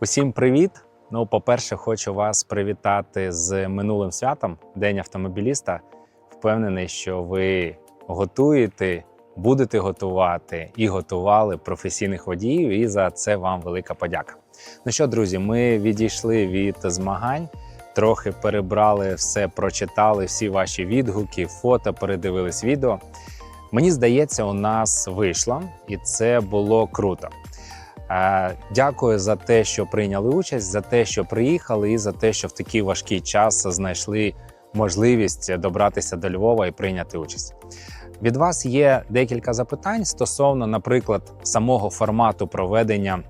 Усім привіт! Ну, по-перше, хочу вас привітати з минулим святом День автомобіліста. Впевнений, що ви готуєте, будете готувати і готували професійних водіїв, і за це вам велика подяка. Ну що, друзі, ми відійшли від змагань, трохи перебрали все, прочитали всі ваші відгуки, фото, передивились відео. Мені здається, у нас вийшло, і це було круто. Дякую за те, що прийняли участь, за те, що приїхали, і за те, що в такий важкий час знайшли можливість добратися до Львова і прийняти участь. Від вас є декілька запитань стосовно, наприклад, самого формату проведення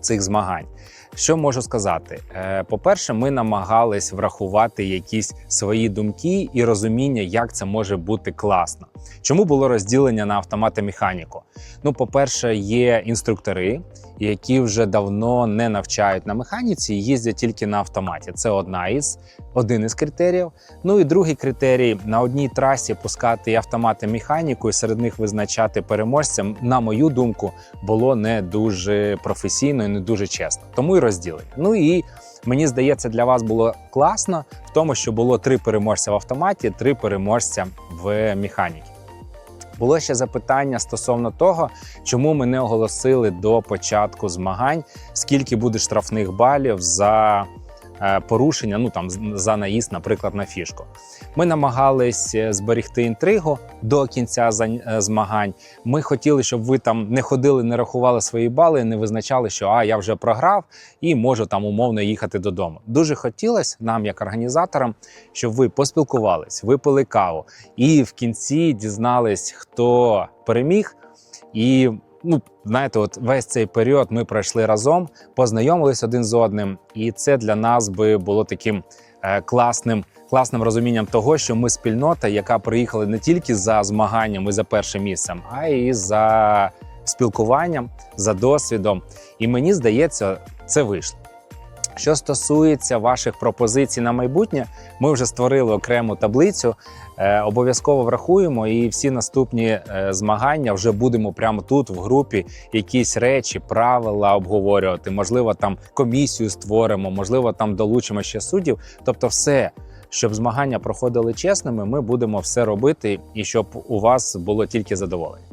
цих змагань. Що можу сказати? Е, По-перше, ми намагались врахувати якісь свої думки і розуміння, як це може бути класно. Чому було розділення на автомат і механіку? Ну, по-перше, є інструктори, які вже давно не навчають на механіці, і їздять тільки на автоматі. Це одна із один із критеріїв. Ну і другий критерій на одній трасі пускати і автомат і механіку, і серед них визначати переможця, на мою думку, було не дуже професійно і не дуже чесно. Тому і розділення. Ну і мені здається, для вас було класно в тому, що було три переможця в автоматі, три переможця в механіці. Було ще запитання стосовно того, чому ми не оголосили до початку змагань, скільки буде штрафних балів за порушення, ну там за наїзд, наприклад, на фішку. Ми намагались е, зберегти інтригу до кінця е, змагань. Ми хотіли, щоб ви там не ходили, не рахували свої бали, не визначали, що а я вже програв і можу там умовно їхати додому. Дуже хотілося нам, як організаторам, щоб ви поспілкувались, випили каву, і в кінці дізнались, хто переміг. І ну, знаєте, от весь цей період ми пройшли разом, познайомились один з одним, і це для нас би було таким е, класним. Класним розумінням того, що ми спільнота, яка приїхала не тільки за змаганням і за першим місцем, а й за спілкуванням, за досвідом. І мені здається, це вийшло. Що стосується ваших пропозицій на майбутнє, ми вже створили окрему таблицю. Е, обов'язково врахуємо і всі наступні е, змагання вже будемо прямо тут, в групі, якісь речі, правила обговорювати. Можливо, там комісію створимо, можливо, там долучимо ще суддів. Тобто, все, щоб змагання проходили чесними, ми будемо все робити, і щоб у вас було тільки задоволення.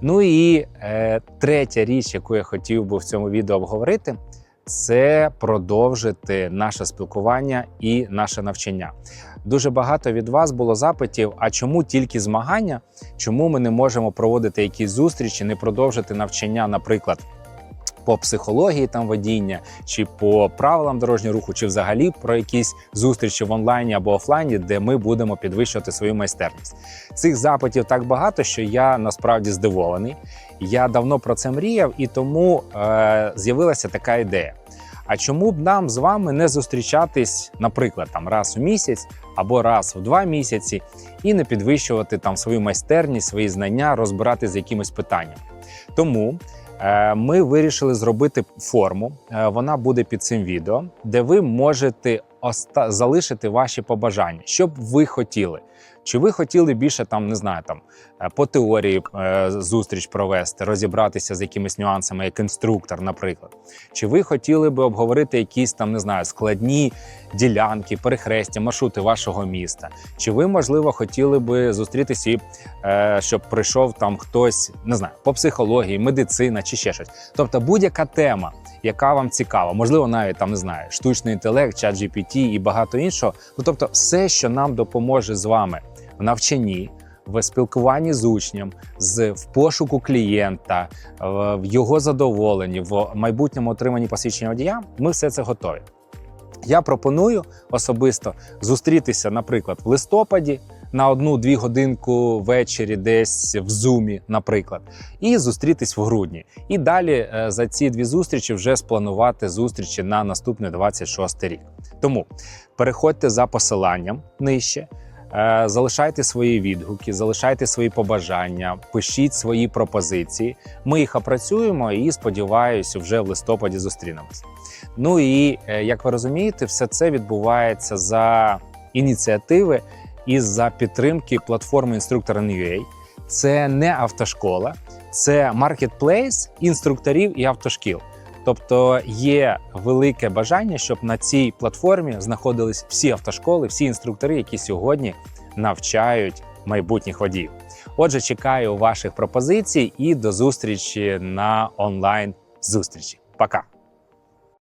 Ну і е, третя річ, яку я хотів би в цьому відео обговорити, це продовжити наше спілкування і наше навчання. Дуже багато від вас було запитів: а чому тільки змагання? Чому ми не можемо проводити якісь зустрічі, не продовжити навчання, наприклад, по психології там водіння, чи по правилам дорожнього руху, чи взагалі про якісь зустрічі в онлайні або офлайні, де ми будемо підвищувати свою майстерність. Цих запитів так багато, що я насправді здивований. Я давно про це мріяв, і тому е, з'явилася така ідея. А чому б нам з вами не зустрічатись, наприклад, там раз у місяць або раз в два місяці, і не підвищувати там свою майстерність, свої знання, розбирати з якимось питанням? Тому ми вирішили зробити форму. е, Вона буде під цим відео, де ви можете оста- залишити ваші побажання, що б ви хотіли. Чи ви хотіли більше там, не знаю, там е, по теорії е, зустріч провести, розібратися з якимись нюансами, як інструктор, наприклад? Чи ви хотіли би обговорити якісь там, не знаю, складні ділянки, перехрестя, маршрути вашого міста? Чи ви, можливо, хотіли би зустрітися і е, щоб прийшов там хтось, не знаю, по психології, медицина чи ще щось? Тобто будь-яка тема, яка вам цікава, можливо, навіть там не знаю, штучний інтелект, чат GPT і багато іншого. Ну тобто, все, що нам допоможе з вами в навчанні. В спілкуванні з учнем, з в пошуку клієнта, в його задоволенні, в майбутньому отриманні посвідчення водія, ми все це готові. Я пропоную особисто зустрітися, наприклад, в листопаді на одну-дві годинку ввечері, десь в зумі, наприклад, і зустрітись в грудні. І далі е, за ці дві зустрічі вже спланувати зустрічі на наступний 26 рік. Тому переходьте за посиланням нижче. Е, Залишайте свої відгуки, залишайте свої побажання, пишіть свої пропозиції. Ми їх опрацюємо і сподіваюся, вже в листопаді зустрінемось. Ну і е, як ви розумієте, все це відбувається за ініціативи і за підтримки платформи Instructor.ua. Це не автошкола, це маркетплейс інструкторів і автошкіл. Тобто є велике бажання, щоб на цій платформі знаходились всі автошколи, всі інструктори, які сьогодні навчають майбутніх водіїв. Отже, чекаю ваших пропозицій і до зустрічі на онлайн зустрічі. Пока!